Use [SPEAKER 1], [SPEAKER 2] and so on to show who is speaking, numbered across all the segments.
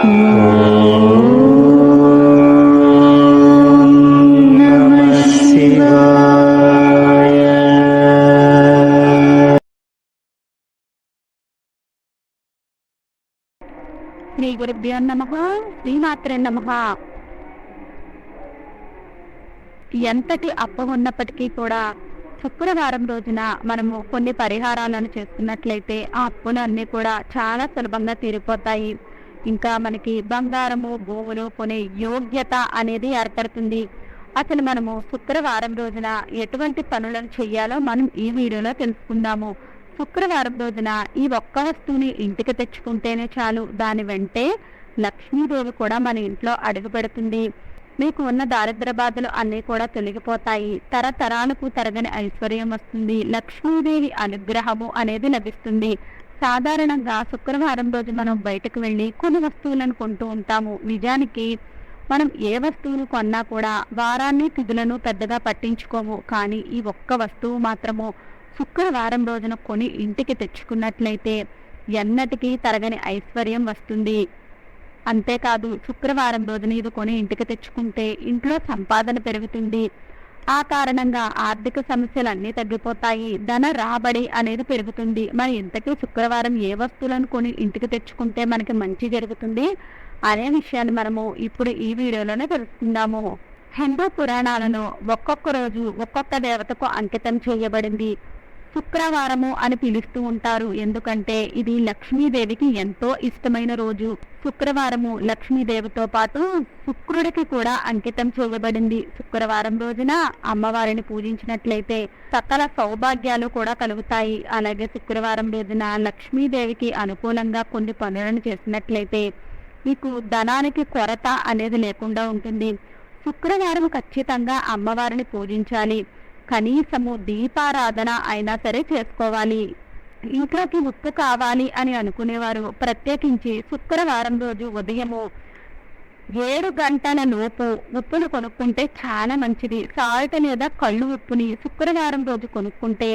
[SPEAKER 1] శ్రీ గురుభ్యో నమ శ్రీమాత్రే నమ. ఎంతటి అప్పు ఉన్నప్పటికీ కూడా శుక్రవారం రోజున మనము కొన్ని పరిహారాలను చేసుకున్నట్లయితే ఆ అప్పులు అన్ని కూడా చాలా సులభంగా తీరిపోతాయి. ఇంకా మనకి బంగారము భూములు కొనే యోగ్యత అనేది ఏర్పడుతుంది. అసలు మనము శుక్రవారం రోజున ఎటువంటి పనులను చేయాలో మనం ఈ వీడియోలో తెలుసుకుందాము. శుక్రవారం రోజున ఈ ఒక్క వస్తువుని ఇంటికి తెచ్చుకుంటేనే చాలు. దాని వెంటే లక్ష్మీదేవి కూడా మన ఇంట్లో అడుగు పెడుతుంది మీకు ఉన్న దారిద్ర బాధలు అన్నీ కూడా తొలగిపోతాయి. తరతరాలకు తరగని ఐశ్వర్యం వస్తుంది. లక్ష్మీదేవి అనుగ్రహము అనేది లభిస్తుంది. సాధారణంగా శుక్రవారం రోజు మనం బయటకు వెళ్ళి కొన్ని వస్తువులను కొంటూ ఉంటాము. నిజానికి మనం ఏ వస్తువును కొన్నా కూడా వారాన్ని తిథులను పెద్దగా పట్టించుకోము. కానీ ఈ ఒక్క వస్తువు మాత్రము శుక్రవారం రోజున కొని ఇంటికి తెచ్చుకున్నట్లయితే ఎన్నటికీ తరగని ఐశ్వర్యం వస్తుంది. అంతేకాదు శుక్రవారం రోజున ఇది కొని ఇంటికి తెచ్చుకుంటే ఇంట్లో సంపాదన పెరుగుతుంది. ఆ కారణంగా ఆర్థిక సమస్యలు అన్నీ తగ్గిపోతాయి. ధన రాబడి అనేది పెరుగుతుంది. మరి ఇంతకీ శుక్రవారం ఏ వస్తువులను కొని ఇంటికి తెచ్చుకుంటే మనకి మంచి జరుగుతుంది? అనే విషయాన్ని మనము ఇప్పుడు ఈ వీడియోలోనే తెలుసుకుందాము. హిందూ పురాణాలను ఒక్కొక్క రోజు ఒక్కొక్క దేవతకు అంకితం చేయబడింది. శుక్రవారము అని పిలుస్తూ ఉంటారు. ఎందుకంటే ఇది లక్ష్మీదేవికి ఎంతో ఇష్టమైన రోజు. శుక్రవారము లక్ష్మీదేవితో పాటు శుక్రుడికి కూడా అంకితం చూపబడింది శుక్రవారం రోజున అమ్మవారిని పూజించినట్లయితే సకల సౌభాగ్యాలు కూడా కలుగుతాయి. అలాగే శుక్రవారం రోజున లక్ష్మీదేవికి అనుకూలంగా కొన్ని పనులను చేసినట్లయితే మీకు ధనానికి కొరత అనేది లేకుండా ఉంటుంది. శుక్రవారం ఖచ్చితంగా అమ్మవారిని పూజించాలి. కనీసము దీపారాధన అయినా సరే చేసుకోవాలి. ఇంట్లోకి ఉప్పు కావాలి అని అనుకునేవారు. ప్రత్యేకించి శుక్రవారం రోజు ఉదయము ఏడు గంటల లోపు ఉప్పును కొనుక్కుంటే చాలా మంచిది. సాల్ట్ లేదా కళ్ళు ఉప్పుని శుక్రవారం రోజు కొనుక్కుంటే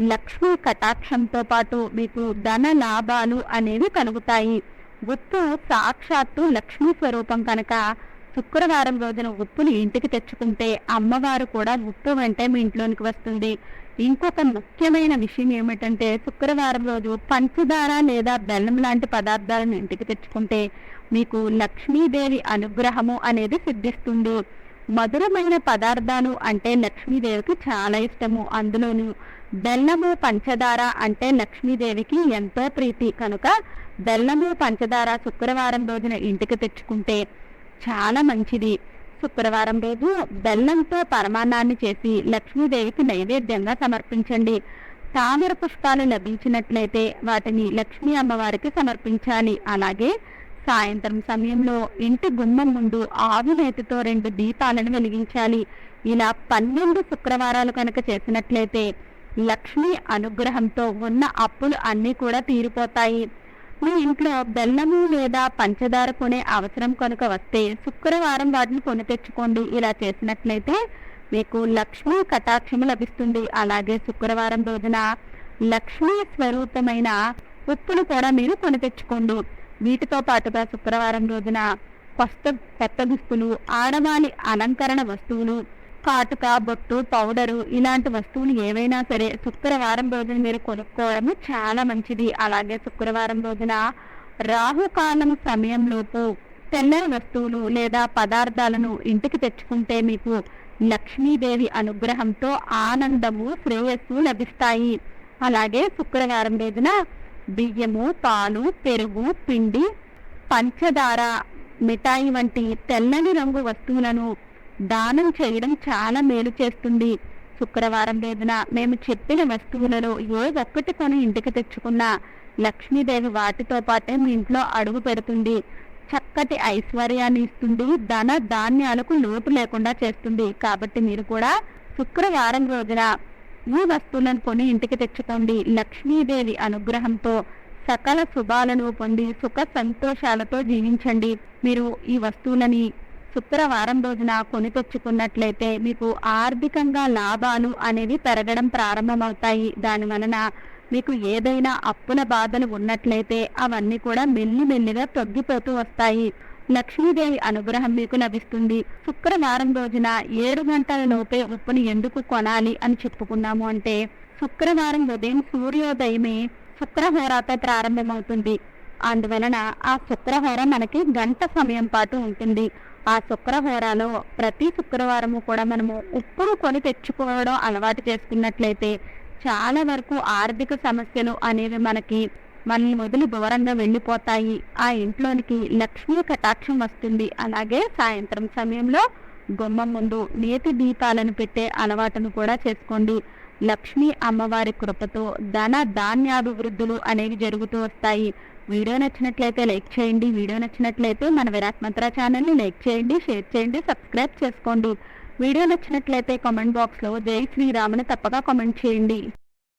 [SPEAKER 1] లక్ష్మీ కటాక్షంతో పాటు మీకు ధన లాభాలు అనేవి కలుగుతాయి. ఉప్పు సాక్షాత్తు లక్ష్మీ స్వరూపం కనుక శుక్రవారం రోజున ఉప్పుని ఇంటికి తెచ్చుకుంటే అమ్మవారు కూడా ఉప్పు వెంటే మీ ఇంట్లోనికి వస్తుంది. ఇంకొక ముఖ్యమైన విషయం ఏమిటంటే శుక్రవారం రోజు పంచదార లేదా బెల్లం లాంటి పదార్థాలను ఇంటికి తెచ్చుకుంటే మీకు లక్ష్మీదేవి అనుగ్రహము అనేది సిద్ధిస్తుంది. మధురమైన పదార్థాలు అంటే లక్ష్మీదేవికి చాలా ఇష్టము. అందులోను బెల్లము పంచదార అంటే లక్ష్మీదేవికి ఎంతో ప్రీతి. కనుక బెల్లము పంచదార శుక్రవారం రోజున ఇంటికి తెచ్చుకుంటే చాలా మంచిది. శుక్రవారం రోజు బెల్లంతో పరమాన్నాన్ని చేసి లక్ష్మీదేవికి నైవేద్యంగా సమర్పించండి. తామర పుష్పాలు లభించినట్లయితే వాటిని లక్ష్మీ అమ్మవారికి సమర్పించాలి. అలాగే సాయంత్రం సమయంలో ఇంటి గుమ్మం ముందు ఆవు నేతితో రెండు దీపాలను వెలిగించాలి. ఇలా పన్నెండు శుక్రవారాలు కనుక చేసినట్లయితే లక్ష్మీ అనుగ్రహంతో ఉన్న అప్పులు అన్నీ కూడా తీరిపోతాయి. మీ ఇంట్లో బెల్లము లేదా పంచదార కొనే అవసరం కనుక వస్తే శుక్రవారం వాటిని కొని తెచ్చుకోండి. ఇలా చేసినట్లయితే మీకు లక్ష్మీ కటాక్షము లభిస్తుంది. అలాగే శుక్రవారం రోజున లక్ష్మీ స్వరూపమైన ఉప్పును కూడా మీరు కొని తెచ్చుకోండి. వీటితో పాటుగా శుక్రవారం రోజున కొత్త కొత్త దుస్తులు ఆడవాళ్ళి అలంకరణ వస్తువులు కాటుక బొట్టు పౌడరు ఇలాంటి వస్తువులు ఏవైనా సరే శుక్రవారం రోజున మీరు కొనుక్కోవడం చాలా మంచిది. అలాగే శుక్రవారం రోజున రాహుకాలం సమయంలోపు తెల్లని వస్తువులు లేదా పదార్థాలను ఇంటికి తెచ్చుకుంటే మీకు లక్ష్మీదేవి అనుగ్రహంతో ఆనందము శ్రేయస్సు లభిస్తాయి. అలాగే శుక్రవారం రోజున బియ్యము పాలు పెరుగు పిండి పంచదార మిఠాయి వంటి తెల్లని రంగు వస్తువులను దానం చేయడం చాలా మేలు చేస్తుంది. శుక్రవారం రోజున మేము చెప్పిన వస్తువులలో ఏ ఒక్కటి కొని ఇంటికి తెచ్చుకున్నా లక్ష్మీదేవి వాటితో పాటే మీ ఇంట్లో అడుగు పెడుతుంది. చక్కటి ఐశ్వర్యాన్ని ఇస్తుంది. ధన ధాన్యాలకు లోటు లేకుండా చేస్తుంది. కాబట్టి మీరు కూడా శుక్రవారం రోజున ఈ వస్తువులను కొని ఇంటికి తెచ్చుకోండి. లక్ష్మీదేవి అనుగ్రహంతో సకల శుభాలను పొంది సుఖ సంతోషాలతో జీవించండి. మీరు ఈ వస్తువులని శుక్రవారం రోజున కొని తెచ్చుకున్నట్లయితే మీకు ఆర్థికంగా లాభాలు అనేవి పెరగడం ప్రారంభమవుతాయి. దాని వలన మీకు ఏదైనా అప్పుల బాధలు ఉన్నట్లయితే అవన్నీ కూడా మెల్లి మెల్లిగా తగ్గిపోతూ వస్తాయి. లక్ష్మీదేవి అనుగ్రహం మీకు లభిస్తుంది. శుక్రవారం రోజున ఏడు గంటల లోపే ఉప్పుని ఎందుకు కొనాలి అని చెప్పుకున్నాము అంటే శుక్రవారం ఉదయం సూర్యోదయమే శుక్రహోరాతో ప్రారంభమవుతుంది. అందువలన ఆ శుక్రహోర మనకి గంట సమయం పాటు ఉంటుంది. ఆ శుక్రహోరాలో ప్రతి శుక్రవారము కూడా మనము ఉప్పును కొని తెచ్చుకోవడం అలవాటు చేసుకున్నట్లయితే చాలా వరకు ఆర్థిక సమస్యలు అనేవి మనకి మనల్ని వదిలి దూరంగా వెళ్ళిపోతాయి. ఆ ఇంట్లోనికి లక్ష్మీ కటాక్షం వస్తుంది. అలాగే సాయంత్రం సమయంలో గుమ్మం ముందు నేతి దీపాలను పెట్టే అలవాటును కూడా చేసుకోండి. లక్ష్మీ అమ్మవారి కృపతో ధన ధాన్యాభివృద్ధులు అనేవి జరుగుతూ వస్తాయి. వీడియో నచ్చినట్లయితే లైక్ చేయండి వీడియో నచ్చినట్లయితే మన విరాట్ మంత్ర ఛానల్ని లైక్ చేయండి షేర్ చేయండి సబ్స్క్రైబ్ చేసుకోండి. వీడియో నచ్చినట్లయితే కామెంట్ బాక్స్లో జై శ్రీరాముని తప్పగా కామెంట్ చేయండి.